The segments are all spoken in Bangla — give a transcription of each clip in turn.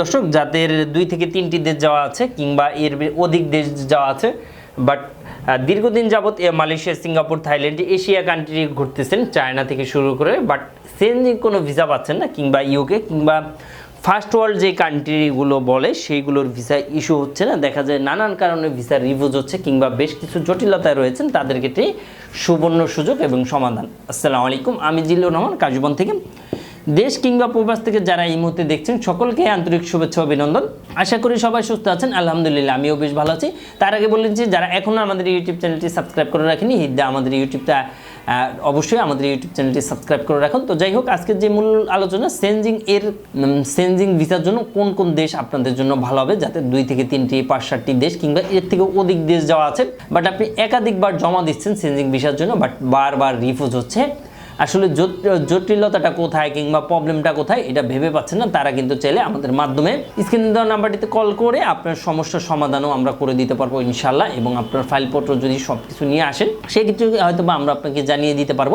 দর্শক, যাদের দুই থেকে তিনটি দেশ যাওয়া আছে কিংবা এর অধিক দেশ যাওয়া আছে বাট দীর্ঘদিন যাবৎ Malaysia, Singapore, Thailand Asia country ঘুরতেছেন, China থেকে শুরু করে বাট চেঞ্জিং কোনো ভিসা পাচ্ছেন না, কিংবা ইউকে কিংবা ফার্স্ট ওয়ার্ল্ড যে কান্ট্রিগুলো বলে, সেইগুলোর ভিসা ইস্যু হচ্ছে না। দেখা যায় নানান কারণে ভিসা রিভিউজ হচ্ছে, কিংবা বেশ কিছু জটিলতায় রয়েছেন তাদের ক্ষেত্রে সুবর্ণ সুযোগ এবং সমাধান। আসসালামু আলাইকুম, আমি জিল্লুর রহমান কাজুবন থেকে। দেশ কিংবা প্রবাস থেকে যারা এই মুহূর্তে দেখছেন, সকলকে আন্তরিক শুভেচ্ছা অভিনন্দন। আশা করি সবাই সুস্থ আছেন। আলহামদুলিল্লাহ, আমিও বেশ ভালো আছি। তার আগে বললেন যে যারা এখনও আমাদের ইউটিউব চ্যানেলটি সাবস্ক্রাইব করে রাখেনি হিদ্দা আমাদের ইউটিউবটা অবশ্যই আমাদের ইউটিউব চ্যানেলটি সাবস্ক্রাইব করে রাখুন। তো যাই হোক, আজকের যে মূল আলোচনা সেনজিং এর সেনজিং ভিসার জন্য কোন কোন দেশ আপনাদের জন্য ভালো হবে, যাতে দুই থেকে তিনটি পাঁচ সাতটি দেশ কিংবা এর থেকে অধিক দেশ যাওয়া আছে। বাট আপনি একাধিকবার জমা দিচ্ছেন সেনজিং ভিসার জন্য বাট বারবার রিফিউজ হচ্ছে। আসলে জট- জটিলতাটা কোথায় কিংবা প্রবলেমটা কোথায়, এটা ভেবে পাচ্ছেন না, তারা কিন্তু চাইলে আমাদের মাধ্যমে স্ক্রিনে দেওয়া নাম্বারটিতে কল করে আপনার সমস্যার সমাধানও আমরা করে দিতে পারব ইনশাল্লাহ এবং আপনার ফাইলপত্র যদি সব কিছু নিয়ে আসেন, সেক্ষেত্রে হয়তো বা আমরা আপনাকে জানিয়ে দিতে পারব।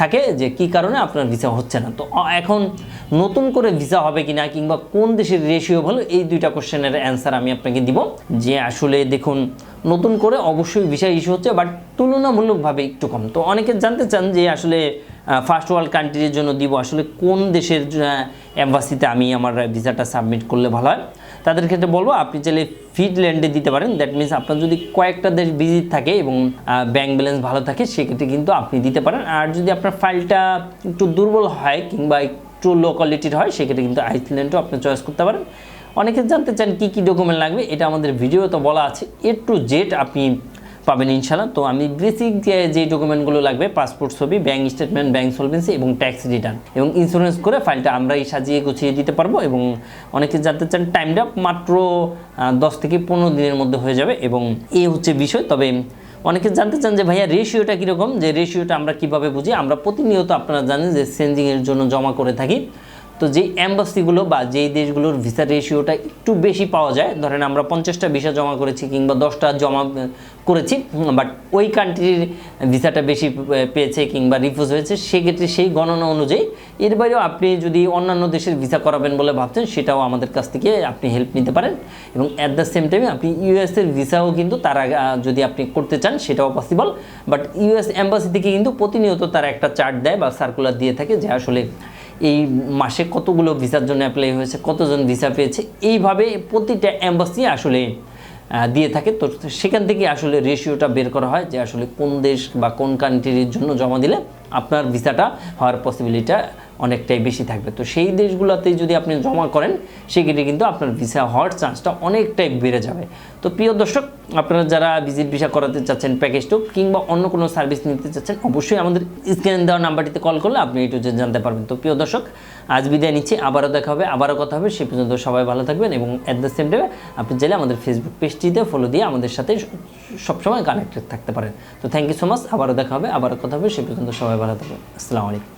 থাকে যে কি কারণে আপনার ভিসা হচ্ছে না। তো এখন নতুন করে ভিসা হবে কি না কিংবা কোন দেশের রেশিও ভালো, এই দুইটা কোশ্চেনের অ্যান্সার আমি আপনাকে দিব। যে আসলে দেখুন, নতুন করে অবশ্যই ভিসা ইস্যু হচ্ছে বাট তুলনামূলকভাবে একটু কম। তো অনেকে জানতে চান যে আসলে ফার্স্ট ওয়ার্ল্ড কান্ট্রির জন্য দিব। আসলে কোন দেশের অ্যাম্বাসিতে আমি আমার ভিসাটা সাবমিট করলে ভালো হয়? তাদের ক্ষেত্রে বলব, আপনি চাইলে ফিডল্যান্ডে দিতে পারেন। দ্যাট মিনস আপনার যদি কয়েকটা দেশ ভিজিট থাকে এবং ব্যাংক ব্যালেন্স ভালো থাকে, সেক্ষেত্রে কিন্তু আপনি দিতে পারেন। আর যদি আপনার ফাইলটা একটু দুর্বল হয় কিংবা একটু লো কোয়ালিটির হয়, সেক্ষেত্রে কিন্তু আইসল্যান্ডও আপনি চয়েস করতে পারেন। অনেকে জানতে চান কী কী ডকুমেন্ট লাগবে, এটা আমাদের ভিডিওতে বলা আছে। এ টু জেড আপনি পাবেন ইনশাল্লাহ তো আমি বেসিক যে যে ডকুমেন্টগুলো লাগবে পাসপোর্ট ছবি ব্যাংক স্টেটমেন্ট ব্যাঙ্ক সলভেন্সি এবং ট্যাক্স রিটার্ন এবং ইন্স্যুরেন্স করে ফাইলটা আমরাই সাজিয়ে গুছিয়ে দিতে পারব এবং অনেকে জানতে চান টাইমটা মাত্র দশ থেকে পনেরো দিনের মধ্যে হয়ে যাবে এবং এই হচ্ছে বিষয়। তবে অনেকে জানতে চান যে, ভাইয়া রেশিওটা কীরকম? যে রেশিওটা আমরা কীভাবে বুঝি? আমরা প্রতিনিয়ত আপনারা জানেন যে সেন্সিংয়ের জন্য জমা করে থাকি। তো যেই অ্যাম্বাসিগুলো বা যেই দেশগুলোর ভিসা রেশিওটা একটু বেশি পাওয়া যায়, ধরেন আমরা পঞ্চাশটা ভিসা জমা করেছি কিংবা দশটা জমা করেছি বাট ওই কান্ট্রির ভিসাটা বেশি পেয়েছে কিংবা রিফিউজ হয়েছে, সেক্ষেত্রে সেই গণনা অনুযায়ী এর বাইরেও আপনি যদি অন্যান্য দেশের ভিসা করাবেন বলে ভাবছেন, সেটাও আমাদের কাছ থেকে আপনি হেল্প নিতে পারেন এবং অ্যাট দ্য সেম টাইমে আপনি ইউএসের ভিসাও কিন্তু তারা যদি আপনি করতে চান, সেটাও পসিবল বাট ইউএস অ্যাম্বাসি থেকে কিন্তু প্রতিনিয়ত তারা একটা চার্ট দেয় বা সার্কুলার দিয়ে থাকে, যে আসলে এই মাসে কতগুলো ভিসার জন্য অ্যাপ্লাই হয়েছে, কতজন ভিসা পেয়েছে, এইভাবে প্রতিটা অ্যাম্বাসি আসলে দিয়ে থাকে। তো সেখান থেকে আসলে রেশিওটা বের করা হয় যে আসলে কোন দেশ বা কোন কান্ট্রির জন্য জমা দিলে আপনার ভিসাটা হওয়ার পসিবিলিটা অনেকটাই বেশি থাকবে। তো সেই দেশগুলোতেই যদি আপনি জমা করেন, সেক্ষেত্রে কিন্তু আপনার ভিসা হওয়ার চান্সটা অনেকটাই বেড়ে যাবে। তো প্রিয় দর্শক, আপনারা যারা ভিজিট ভিসা করাতে চাচ্ছেন প্যাকেজ টু কিংবা অন্য কোনো সার্ভিস নিতে চাচ্ছেন, অবশ্যই আমাদের স্ক্রিনে দেওয়া নাম্বারটিতে কল করলে আপনি একটু জানতে পারবেন। তো প্রিয় দর্শক, আজ বিদায় নিচ্ছি, আবারও দেখা হবে, আবারও কথা হবে, সে পর্যন্ত সবাই ভালো থাকবেন এবং অ্যাট দ্য সেম টাইমে আপনি চাইলে আমাদের ফেসবুক পেজটিতে ফলো দিয়ে আমাদের সাথে সবসময় কানেক্টেড থাকতে পারেন। তো থ্যাংক ইউ সো মাচ আবারও দেখা হবে, আবারও কথা হবে, সে পর্যন্ত সবাই ভালো থাকবেন। আসসালামু আলাইকুম।